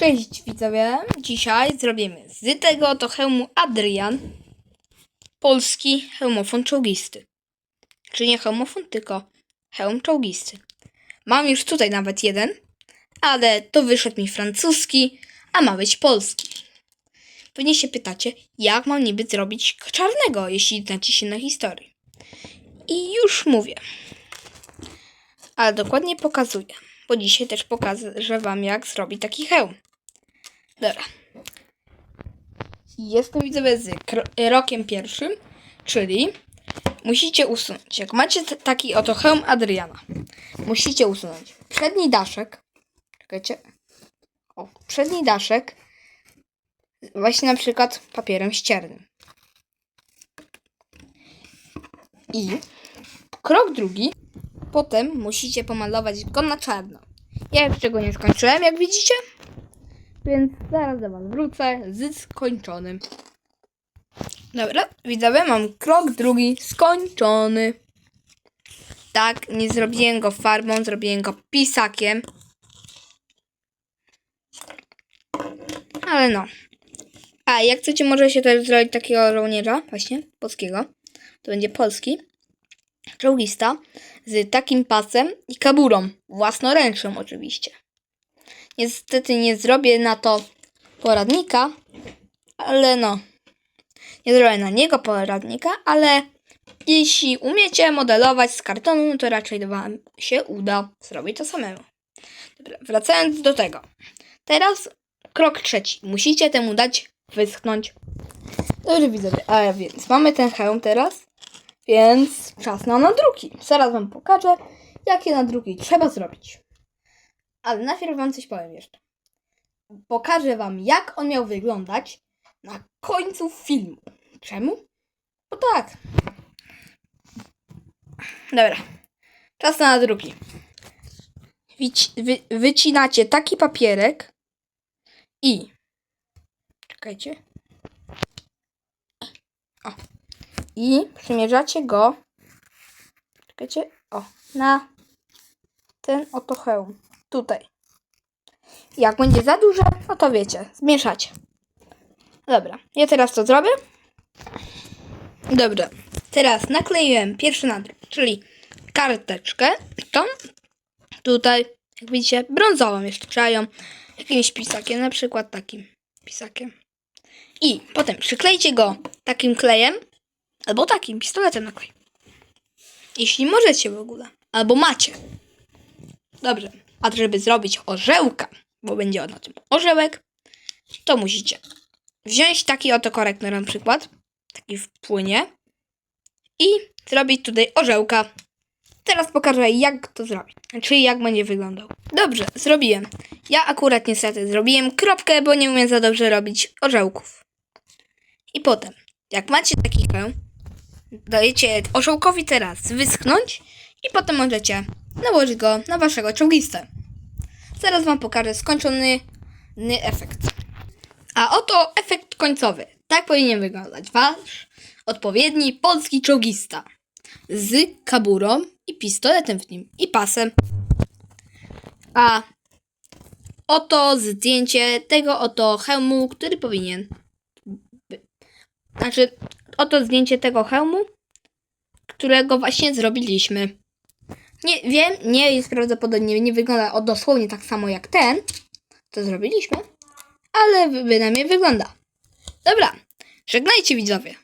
Cześć widzowie, dzisiaj zrobimy z tego oto hełmu Adrian polski hełmofon czołgisty. Czy nie hełmofon, tylko hełm czołgisty. Mam już tutaj nawet jeden, ale to wyszedł mi francuski, a ma być polski. Pewnie się pytacie, jak mam niby zrobić czarnego, jeśli znacie się na historii. I już mówię. Ale dokładnie pokazuję, bo dzisiaj też pokażę wam, jak zrobić taki hełm. Dobra. Jestem widzowie z rokiem pierwszym, czyli musicie usunąć. Jak macie taki oto hełm Adriana, musicie usunąć przedni daszek. Czekajcie. O, przedni daszek. Właśnie na przykład papierem ściernym. I krok drugi. Potem musicie pomalować go na czarno. Ja jeszcze go nie skończyłem, jak widzicie. Więc zaraz do Was wrócę z skończonym. Dobra, widzowie, mam krok drugi skończony. Tak, nie zrobiłem go farbą, zrobiłem go pisakiem. Ale no. A, jak chcecie, może się też zrobić takiego żołnierza, właśnie, polskiego. To będzie polski. Czołgista. Z takim pasem i kaburą. Własnoręczną oczywiście. Niestety nie zrobię na to poradnika, ale no. Nie zrobię na niego poradnika, ale jeśli umiecie modelować z kartonu, to raczej Wam się uda zrobić to samemu. Dobra, wracając do tego. Teraz krok trzeci. Musicie temu dać wyschnąć. Dobrze widzowie, a więc mamy ten hełm teraz, więc czas na nadruki. Zaraz Wam pokażę, jakie nadruki trzeba zrobić. Ale najpierw wam coś powiem jeszcze. Pokażę wam, jak on miał wyglądać na końcu filmu. Czemu? Bo tak. Dobra. Czas na nadruki. Wyci- wy- wycinacie taki papierek i... Czekajcie. O. I przymierzacie go... Czekajcie. O. Na ten oto hełm tutaj. Jak będzie za duże, no to wiecie, zmieszacie. Dobra, ja teraz to zrobię. Dobra, teraz nakleiłem pierwszy nadruk, czyli karteczkę, tą tutaj, jak widzicie, brązową jeszcze czają, jakimś pisakiem, na przykład takim pisakiem. I potem przyklejcie go takim klejem, albo takim pistoletem na klej. Jeśli możecie w ogóle, albo macie. Dobrze. A żeby zrobić orzełka, bo będzie na tym orzełek, to musicie wziąć taki oto korektor na przykład, taki w płynie i zrobić tutaj orzełka. Teraz pokażę jak to zrobić, czyli jak będzie wyglądał. Dobrze, zrobiłem. Ja akurat niestety zrobiłem kropkę, bo nie umiem za dobrze robić orzełków. I potem, jak macie taki hełm, dajecie orzełkowi teraz wyschnąć i potem możecie nałożyć go na waszego czołgistę. Zaraz wam pokażę skończony ny efekt. A oto efekt końcowy. Tak powinien wyglądać wasz odpowiedni polski czołgista. Z kaburą i pistoletem w nim i pasem. A oto zdjęcie tego oto hełmu, który powinien. Znaczy, oto zdjęcie tego hełmu, którego właśnie zrobiliśmy. Nie wiem, nie jest prawdopodobnie, nie wygląda o dosłownie tak samo jak ten, co zrobiliśmy, ale bynajmniej wygląda. Dobra, żegnajcie widzowie.